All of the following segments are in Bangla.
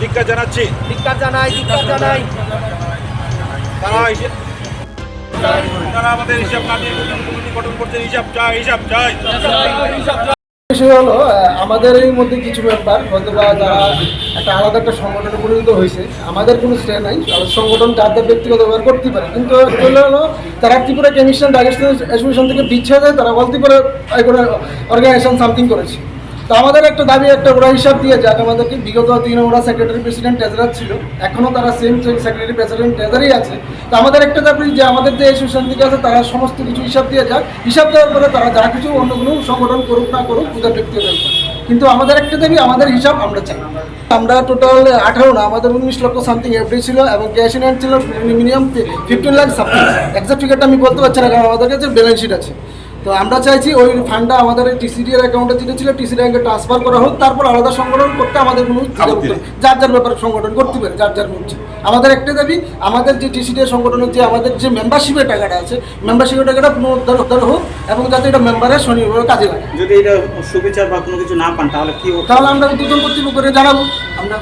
ধিক্কার জানাচ্ছি। ধিক্কার জানাই ধিক্কার জানাই। তারা হিসেব তারা আমাদের হিসাব না দিয়ে কমিটি গঠন করছে। হিসাব চাই হিসাব চাই। বিষয় হলো আমাদের এই মধ্যে কিছু ব্যাপার হয়তো বা যারা একটা আলাদা একটা সংগঠনে পরিণত হয়েছে আমাদের কোনো স্টে নাই তাদের সংগঠন তাদের ব্যক্তিগত ব্যবহার করতে পারে। কিন্তু হলো তারা ত্রিপুরা কেমিস্ট্রি ডাইজেস্টন অ্যাসোসিয়েশন থেকে বিচ্ছেদ তারা বলতে পারে অর্গানাইজেশন সামথিং করেছে। তো আমাদের একটা দাবি, একটা ওরা হিসাব দিয়ে যাক আমাদেরকে বিগত দিনে ওরা সেক্রেটারি প্রেসিডেন্ট ট্রেজারার ছিল। এখনও তারা সেম সেক্রেটারি প্রেসিডেন্ট ট্রেজারই আছে। তো আমাদের একটা দাবি যে আমাদের যে থেকে আছে, তারা সমস্ত কিছু হিসাব দিয়ে যাক। হিসাব দেওয়ার পরে তারা যা কিছু অন্য কোনো সংগঠন করুক না করুক ব্যক্তিগত। ব্যাপার। কিন্তু আমাদের একটা দাবি, আমাদের হিসাব আমরা চাই। আমরা টোটাল আঠারো না, আমাদের উনিশ লক্ষ সামথিং এফডি ছিল এবং ক্যাশ ইন হ্যান্ড ছিল minimum fifteen lakh something exact ফিগারটা আমি বলতে পারছি না, কারণ আমাদের কাছে ব্যালেন্স শিট আছে। তো আমরা চাইছি ওই ফান্ডটা আমাদের টিসিডি এর অ্যাকাউন্টে যেটা ছিল টিসিডি ব্যাংকে ট্রান্সফার করা হোক তারপর আলাদা সংগঠন করতে আমাদের কোনো। যার যার ব্যাপারে সংগঠন করতে পারে যার যার মর্জি আমাদের একটা দাবি আমাদের যে টিসিডি এর সংগঠনের যে আমাদের যে মেম্বারশিপের টাকাটা আছে মেম্বারশিপের টাকাটা পুনরুদ্ধার উদ্ধার হোক এবং যাতে এটা মেম্বারের স্বনির্ভর কাজে লাগে যদি এটা সুবিচার বা কোনো কিছু না পান তাহলে কি? তাহলে আমরা দুজন কর্তৃপক্ষকে জানাব আমরা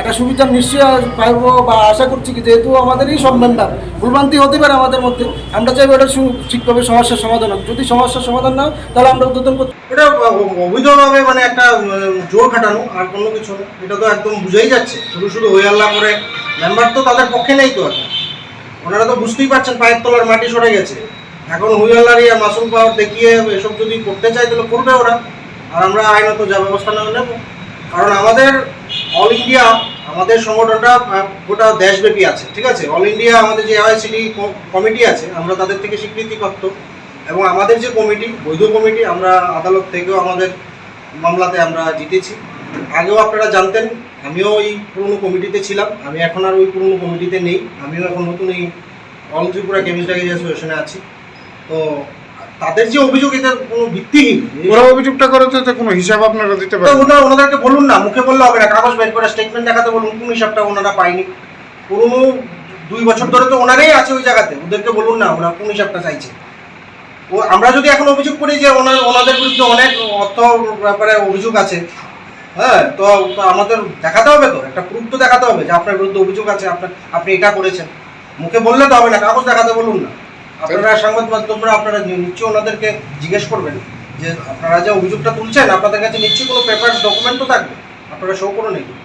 একটা সুবিধা নিশ্চয়ই পাইবো বা আশা করছি কি যেহেতু আমাদেরই সব মেম্বার ভুলভ্রান্তি হতে পারে আমাদের মধ্যে। আমরা চাইব এটা ঠিকভাবে সমস্যার সমাধান হোক। যদি সমস্যার সমাধান না হয়, তাহলে আমরা উদ্বোধন করতে এটা অবৈধভাবে মানে একটা জোর খাটানো আর কোনো কিছু না। এটা তো একদম বুঝাই যাচ্ছে। শুধু শুধু হই আল্লাহ করে। মেম্বার তো তাদের পক্ষে নেই তো এখন ওনারা তো বুঝতেই পারছেন পায়ের তলার মাটি সরে গেছে। এখন হুই আল্লাহর ইয়ে মাসুম পাওয়ার দেখিয়ে এসব যদি করতে চায় তাহলে করবে ওরা। আর আমরা আইনত যা ব্যবস্থা নেওয়া নেব। কারণ আমাদের অল ইন্ডিয়া আমাদের সংগঠনটা গোটা দেশব্যাপী আছে, ঠিক আছে? অল ইন্ডিয়া আমাদের যে এআইসিডি কমিটি আছে, আমরা তাদের থেকে স্বীকৃতি স্বীকৃতিপ্রাপ্ত এবং আমাদের যে কমিটি বৈধ কমিটি আমরা আদালত থেকেও আমাদের মামলাতে আমরা জিতেছি। আগেও আপনারা জানতেন, আমিও ওই পুরনো কমিটিতে ছিলাম। আমি এখন আর ওই পুরনো কমিটিতে নেই। আমিও এখন নতুন এই অল ত্রিপুরা কেমিস্ট অ্যাসোসিয়েশনে আছি। তো তাদের যে অভিযোগ এটা কোনো ভিত্তিহীন। ওরা অভিযোগটা করে তো কোনো হিসাব আপনারা দিতে পারেন ওনারা ওনাদেরকে বলুন না মুখে বললে হবে না কাগজ বের করে স্টেটমেন্ট দেখাতে বলুন কোন হিসাবটা ওনারা পায়নি। পুরনো দুই বছর ধরে তো ওনারাই আছে ওই জায়গাতে ওদেরকে বলুন না ওরা কোন হিসাবটা চাইছে। ও আমরা যদি এখন অভিযোগ করি যে ওনার ওনাদের বিরুদ্ধে অনেক অর্থ ব্যাপারে অভিযোগ আছে হ্যাঁ তো তো আমাদের দেখাতে হবে তো একটা প্রুফ তো দেখাতে হবে যে আপনার বিরুদ্ধে অভিযোগ আছে আপনার আপনি এটা করেছেন। মুখে বললে তো হবে না কাগজ দেখাতে বলুন না। আপনারা সংবাদ মাধ্যমরা, আপনারা নিশ্চয়ই ওনাদেরকে জিজ্ঞেস করবেন যে আপনারা যে অভিযোগটা তুলছেন, আপনাদের কাছে নিশ্চয়ই কোনো পেপার ডকুমেন্টও থাকবে? আপনারা শো করে এগুলো